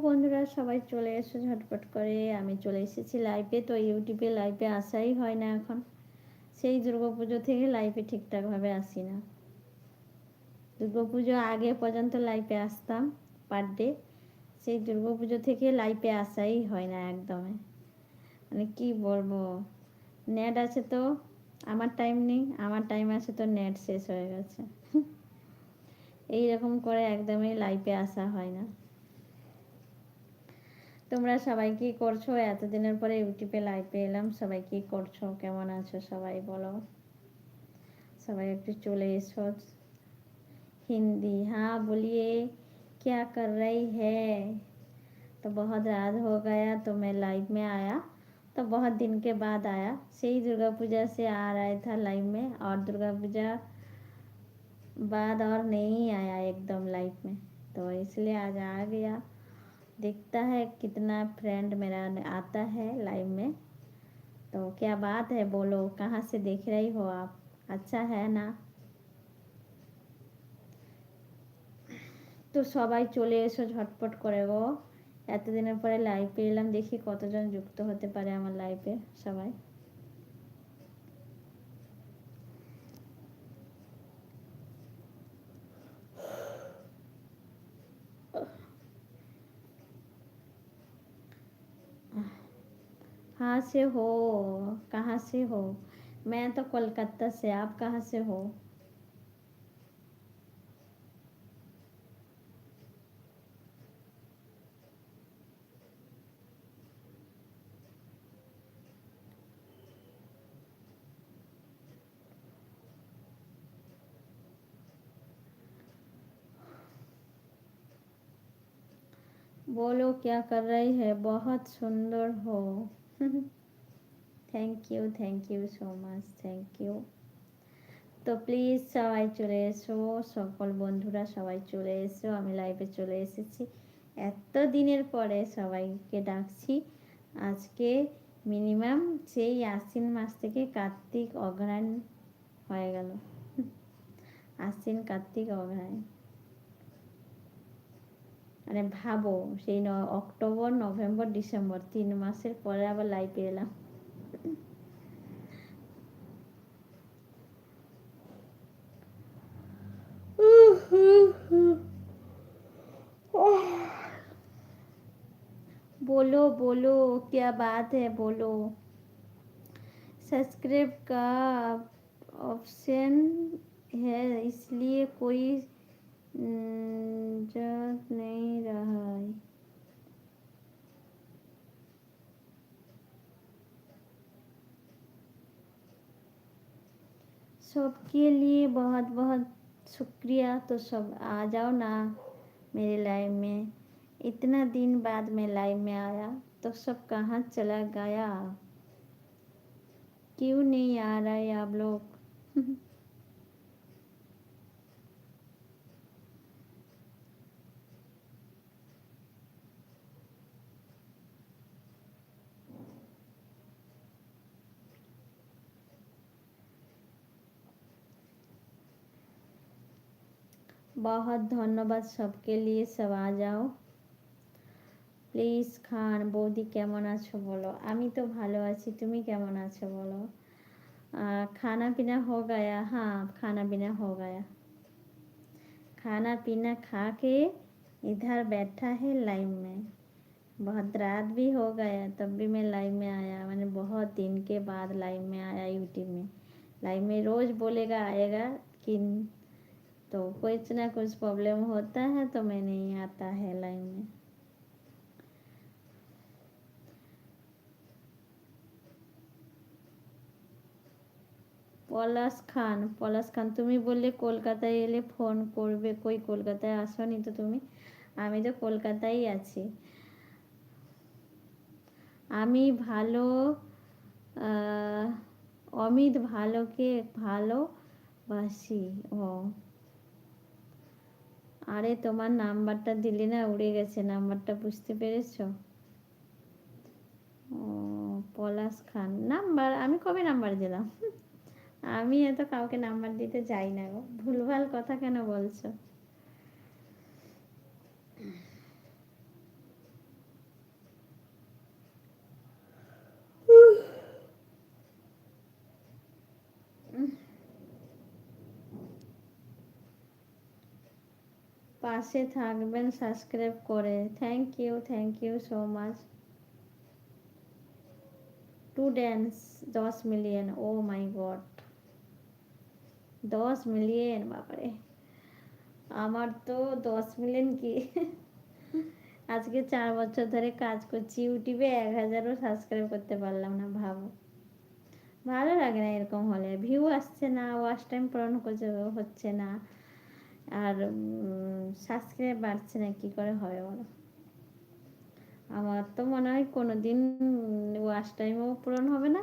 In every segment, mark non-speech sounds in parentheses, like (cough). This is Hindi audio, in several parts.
বন্ধুরা, সবাই চলে এসো ঝটপট করে। আমি চলে এসেছি লাইভে তো ইউটিউবে লাইভে আসাই হয় না এখন। সেই দুর্গা পুজো থেকে লাইভে ঠিকঠাকভাবে আসি না। দুর্গা পুজো আগে পর্যন্ত লাইভে আসতাম পার ডে সেই দুর্গা পুজো থেকে লাইভে আসাই হয় না একদমই মানে কি বলব? নেট আছে তো, আমার টাইম নেই, আমার টাইম আছে তো নেট শেষ হয়ে গেছে। (laughs) এই রকম করে একদমই লাইভে আসা হয় না। তোমরা সবাই কি করছো এতদিনের পরে ইউটিউবে লাইভে এলাম সবাই কি করছো কেমন আছো সবাই বলো সবাই একটু চলে এসো हिंदी हाँ बोलिए क्या कर रही है तो बहुत रात हो गया तो मैं लाइव में आया तो बहुत दिन के बाद आया सही दुर्गा पूजा से आ रहा था लाइव में और दुर्गा पूजा बाद और नहीं आया एकदम लाइव में तो इसलिए आज आ गया दिखता है कितना फ्रेंड मेरा आता है लाइव में तो क्या बात है बोलो कहाँ से देख रही हो आप अच्छा है ना তো সবাই চলে এসো ঝটপট করে গো এতদিনের পরে লাইভে এলাম দেখি কতজন যুক্ত হতে পারে আমার লাইভে সবাই हाँ से हो? कहाँ से हो? मैं तो कोलकाता से, आप कहाँ से हो? बोलो, क्या कर रही है? बहुत सुंदर हो। Thank you thank you so much thank you তো প্লিজ সবাই চলে এসো, সকল বন্ধুরা সবাই চলে এসো, আমি লাইভে চলে এসেছি। এত দিনের পরে সবাইকে ডাকছি। আজকে মিনিমাম সেই আশ্বিন মাস থেকে কার্তিক অগ্রহায়ণ হয়ে গেল। আশ্বিন কার্তিক অগ্রহায়ণ। মানে ভাবো সেই অক্টোবর নভেম্বর ডিসেম্বর তিন মাসের পরে আবার লাইভে এলাম बोलो बोलो क्या बात है बोलो सब्सक्राइब का ऑप्शन है इसलिए कोई जग सबके लिए बहुत बहुत शुक्रिया। तो सब आ जाओ ना मेरे लाइव में। इतना दिन बाद मैं लाइव में आया तो सब कहाँ चला गया? क्यों नहीं आ रहा है आप लोग? (laughs) बहुत ধন্যবাদ सबके लिए सब आ जाओ প্লিজ খান বৌদি কেমন আছো বলো আমি তো ভালো আছি তুমি কেমন আছো বলো खाना पीना हो गया हाँ खाना पीना हो गया खाना पीना खा के इधर बैठा है लाइव में बहुत रात भी हो गया तब भी मैं लाइव में आया मैंने बहुत दिन के बाद लाइव में आया यूट्यूब में लाइव में रोज़ बोलेगा आएगा कि तो कुछ ना कुछ प्रॉब्लम होता है तो मैं नहीं आता है लाइव में পলাশ খান পলাশ খান তুমি বললে কলকাতায় এলে ফোন করবে কই কলকাতায় আসনি তো তুমি আমি তো কলকাতায় আছি আমি ভালো অমিত ভালোকে ভালোবাসি ও আরে তোমার নাম্বারটা দিলে না উড়ে গেছে, নাম্বারটা বুঝতে পেরেছ? ও, পলাশ খান, নাম্বার, আমি কবে নাম্বার দিলাম? আমি এত কাউকে নাম্বার দিতে যাই না গো, ভুলভাল কথা কেন বলছো? পাশে থাকবেন সাবস্ক্রাইব করে। Thank you thank you so much to dance দশ মিলিয়ন ও মাই গড দশ মিলিয়ন বাবারে। আমার তো দশ মিলিয়ন কি? আজকে চার বছর ধরে কাজ করছি, ইউটিউবে এক হাজারও সাবস্ক্রাইব করতে পারলাম না, ভাবো। ভালো লাগে না এরকম হলে। ভিউ আসছে না ওয়াচ টাইম পূরণ করছে, হচ্ছে না। আর সাবস্ক্রাইব বাড়ছে না, কি করে হবে বলো? আমার তো মনে হয় কোনো দিন ওয়াচ টাইমও পূরণ হবে না,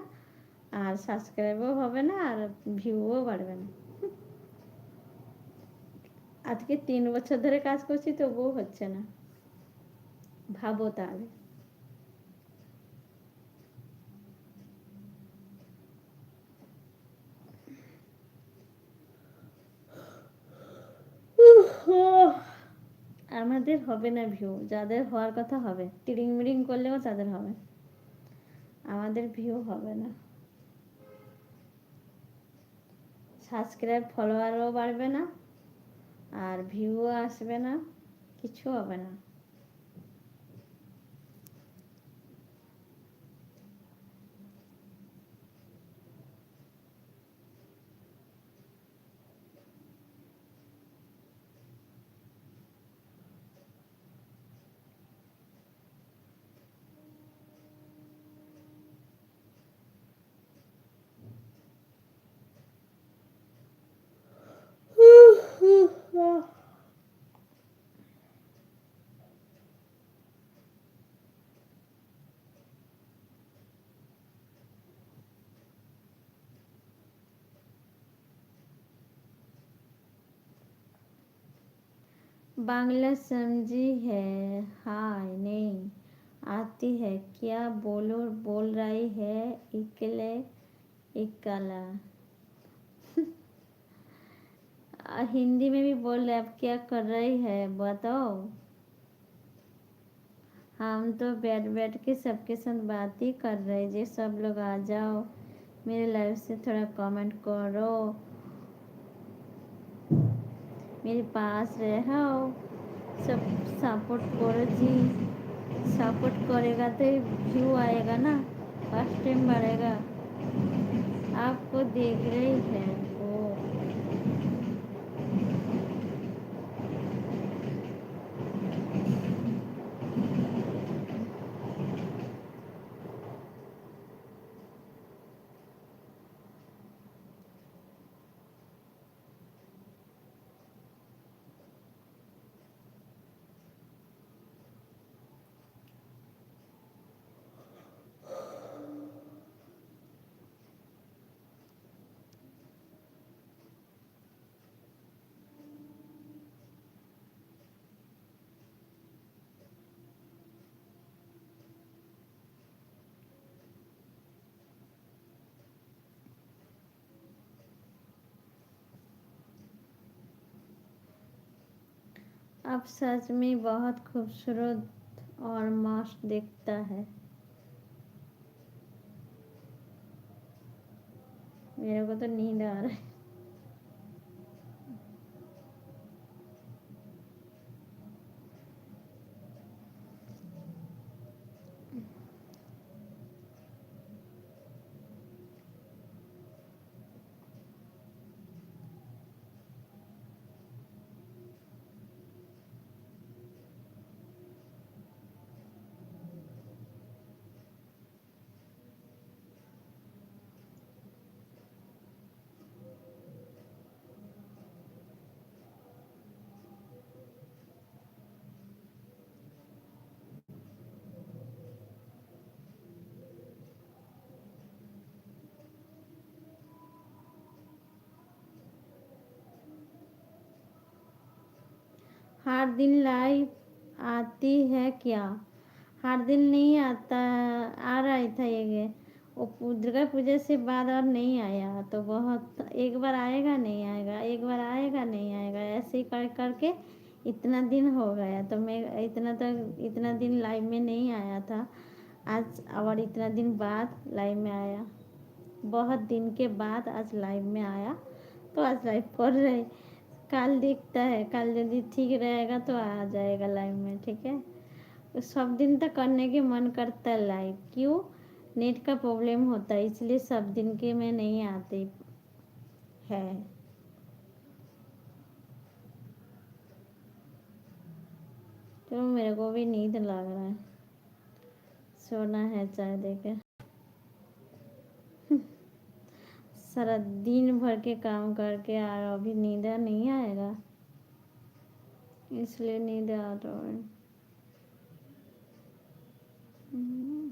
আর সাবস্ক্রাইবও হবে না, আর ভিউও বাড়বে না। আজকে তিন বছর ধরে কাজ করছি, তবুও হচ্ছে না। ভাবো তাহলে। আমাদের হবে না ভিউ যাদের হওয়ার কথা হবে। টিরিং মিরিং করলেও তাদের হবে। আমাদের ভিউ হবে না। সাবস্ক্রাইব ফলোয়ারও বাড়বে না। আর ভিউও আসবে না। কিছু হবে না। बांग्ला समझी है हाय नहीं आती है क्या बोलो बोल रही है इकले इकला। हिंदी में भी बोल रहे अब क्या कर रही है, बताओ। हम तो बैठ बैठ के सबके साथ बात ही कर रहे जी, सब लोग आ जाओ, मेरे लाइव से थोड़ा कमेंट करो। मेरे पास रहो, सब सपोर्ट करो, जी। सपोर्ट करेगा तो व्यू आएगा ना फ़र्स्ट टाइम बढ़ेगा। आपको देख रही है वो। अब सच में बहुत खूबसूरत और मस्त दिखता है। मेरे को तो नींद आ रहा है। हर दिन लाइव आती है क्या? हर दिन नहीं आता, आ रहा था ये वो दुर्गा पूजा से बाद और नहीं आया तो बहुत एक बार आएगा, नहीं आएगा, एक बार आएगा, नहीं आएगा, ऐसे ही कर, करके इतना दिन हो गया। तो मैं इतना तक इतना दिन लाइव में नहीं आया था। आज, और इतना दिन बाद लाइव में आया। बहुत दिन के बाद आज लाइव में आया। तो आज लाइव कर रहे कल दिखता है, कल यदि ठीक रहेगा तो आ जाएगा लाइव में, ठीक है? तो सब दिन तक करने के मन करता है लाइव क्यों? नेट का प्रॉब्लम होता है, इसलिए सब दिन के में नहीं आते, है। तो मेरे को भी नींद लग रहा है, सोना है चाय देके। सारा दिन भर के काम करके और अभी नींद नहीं आएगा। इसलिए नींद आ रहा है। हम्म।